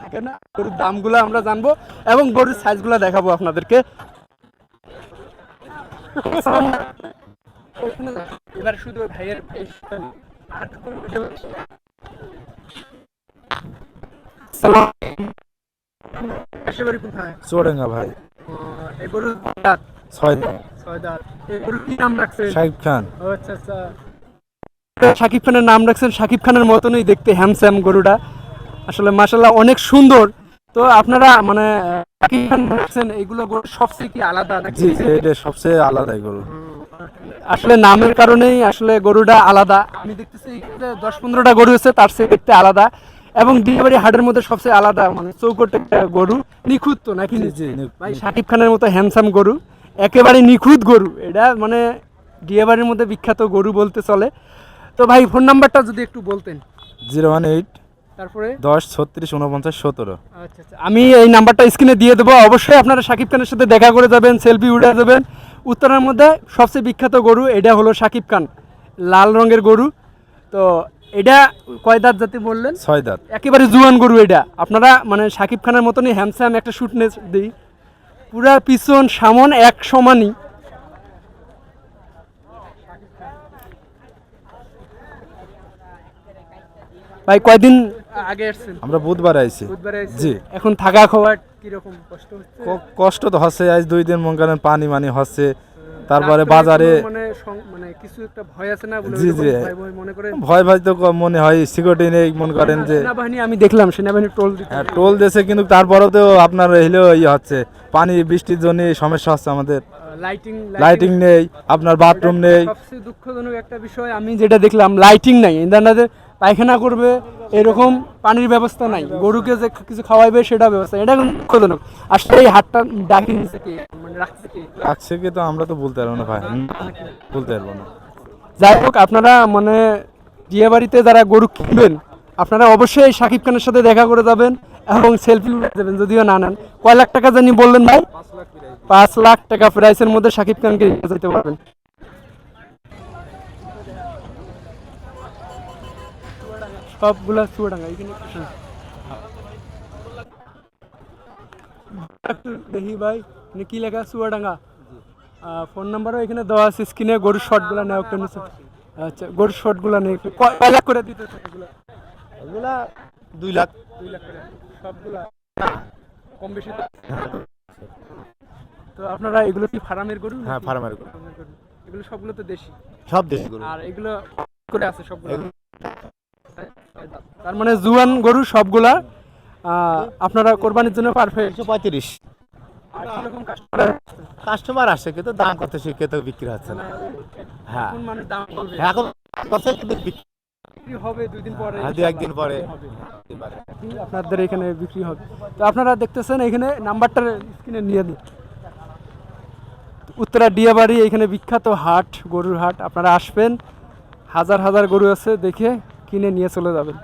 থাকে না? গরুর দামগুলো আমরা জানব এবং গরুর সাইজগুলো দেখাবো আপনাদেরকে। এবার শুধু ভাইয়ের? চোরেঙ্গা ভাই। ও আচ্ছা আচ্ছা। শাকিব খানের নাম রাখছেন। শাকিব খানের মতনই দেখতে হ্যামস্যাম গরুটা। আসলে মাশাল্লাহ অনেক সুন্দর। তো আপনারা মানে এগুলো সবচেয়ে কি আলাদা জি এটা সবচেয়ে আলাদা গরু। আসলে নামের কারণেই আসলে গরুটা আলাদা। আমি দেখতেছি এখানে দশ পনেরোটা গরু আছে তার চেয়ে দেখতে আলাদা। এবং বিয়েবাড়ি হাটের মধ্যে সবচেয়ে আলাদা মানে চৌকট একটা গরু। নিখুঁত তো নাকি? ভাই শাকিব খানের মতো হ্যান্ডসাম গরু। একেবারে নিখুঁত গরু। এটা মানে বিয়েবাড়ির মধ্যে বিখ্যাত গরু বলতে চলে। তো ভাই ফোন নাম্বারটা যদি একটু বলতেন। জিরো ওয়ান এইট তারপরে? দশ ছত্রিশ উনপঞ্চাশ সতেরো। আচ্ছা আচ্ছা। আমি এই নাম্বারটা স্ক্রিনে দিয়ে দেবো। অবশ্যই আপনারা শাকিব খানের সাথে দেখা করে যাবেন সেলফি উঠে যাবেন। উত্তরের মধ্যে সবচেয়ে বিখ্যাত গরু এটা হলো শাকিব খান লাল রঙের গরু। তো এটা কয় দাঁত জাতি বললেন? ছয় দাঁত। একেবারে জুয়ান গরু এটা। আপনারা মানে শাকিব খানের মতনই হ্যামস্যাম একটা শুটনেস দিই। পুরা পিছন সামন এক সমানই। ভাই কয়দিন আগে আসছেন? আমরা বুধবার আইছি। বুধবারে। জি। এখন থাকা খাওয়ার কীরকম কষ্ট হচ্ছে? কষ্ট তো হচ্ছে আজ দুই দিন মন করেন পানি মানি হচ্ছে। তারপরে বাজারে মানে মানে কিছু একটা ভয় আছে না বলে জি, জি। ভয় ভয় মনে করেন ভয় ভয় তো মনে হয় সিকিউরিটি নেই মনে করেন যে সেনাবাহিনী আমি দেখলাম সেনাবাহিনী টোল হ্যাঁ, টোল দেশে কিন্তু তারপরেও তো আপনার হইলেও ইয়ে হচ্ছে। পানি বৃষ্টির জন্য সমস্যা হচ্ছে আমাদের। লাইটিং লাইটিং নেই আপনার বাথরুম নেই। সবচেয়ে দুঃখজনক একটা বিষয় আমি যেটা দেখলাম লাইটিং নাই। ইন্টারনেটে পায়খানা করবে এরকম পানির ব্যবস্থা নাই। গরুকে যে কিছু খাওয়াইবে সেটা ব্যবস্থা এটা কিন্তু দুঃখজনক। আসলে এই হাটটা ডাকি মানে রাখছে কে? রাখছে কি তো আমরা তো বলতে পারব না ভাই। বলতে পারব না। যাই হোক আপনারা মানে বিয়ে বাড়িতে যারা গরু কিনবেন আপনারা অবশ্যই শাকিব খানের সাথে দেখা করে যাবেন এবং সেলফি দেবেন যদিও না নেন। কয় লাখ টাকা জানি বললেন ভাই? পাঁচ লাখ টাকা প্রাইসের মধ্যে শাকিব খানকে নিয়ে যেতে পারবেন। সবগুলা চুয়াডাঙ্গা এখানে দেখি ভাই কি লেখা চুয়াডাঙ্গা। ফোন নাম্বারও এখানে দেওয়া আছে স্ক্রিনে গরুর শর্টগুলো নেওয়া কেমন আচ্ছা গরুর শর্টগুলো নেই। কয় লাখ করে দিতে এগুলা? দুই লাখ। দুই লাখ করে। সবগুলা? কম বেশি তো আপনারা এগুলো কি ফার্মের গরু হ্যাঁ। ফার্মের গরু। এগুলো সবগুলো তো দেশি? সব দেশি গরু। আর এগুলো করে আছে সবগুলো? তার মানে জুয়ান গরু সবগুলা আপনারা কোরবানির জন্য পারফেক্ট একশো পঁয়ত্রিশ। কাস্টমার আসছে? কিন্তু দাম কত শিখে তো বিক্রি হচ্ছে না। হ্যাঁ। দাম বলবে এখন হবে দুই দিন পরে। হ্যাঁ, দু একদিন পরে হবে আপনাদের এখানে বিক্রি হবে। তো আপনারা দেখতেছেন এখানে নাম্বারটা স্ক্রিনে নিয়ে দিন। উত্তরা ডিয়াবাড়ি এখানে বিখ্যাত হাট গরুর হাট। আপনারা আসবেন হাজার হাজার গরু আছে দেখে কিনে নিয়ে চলে যাবেন।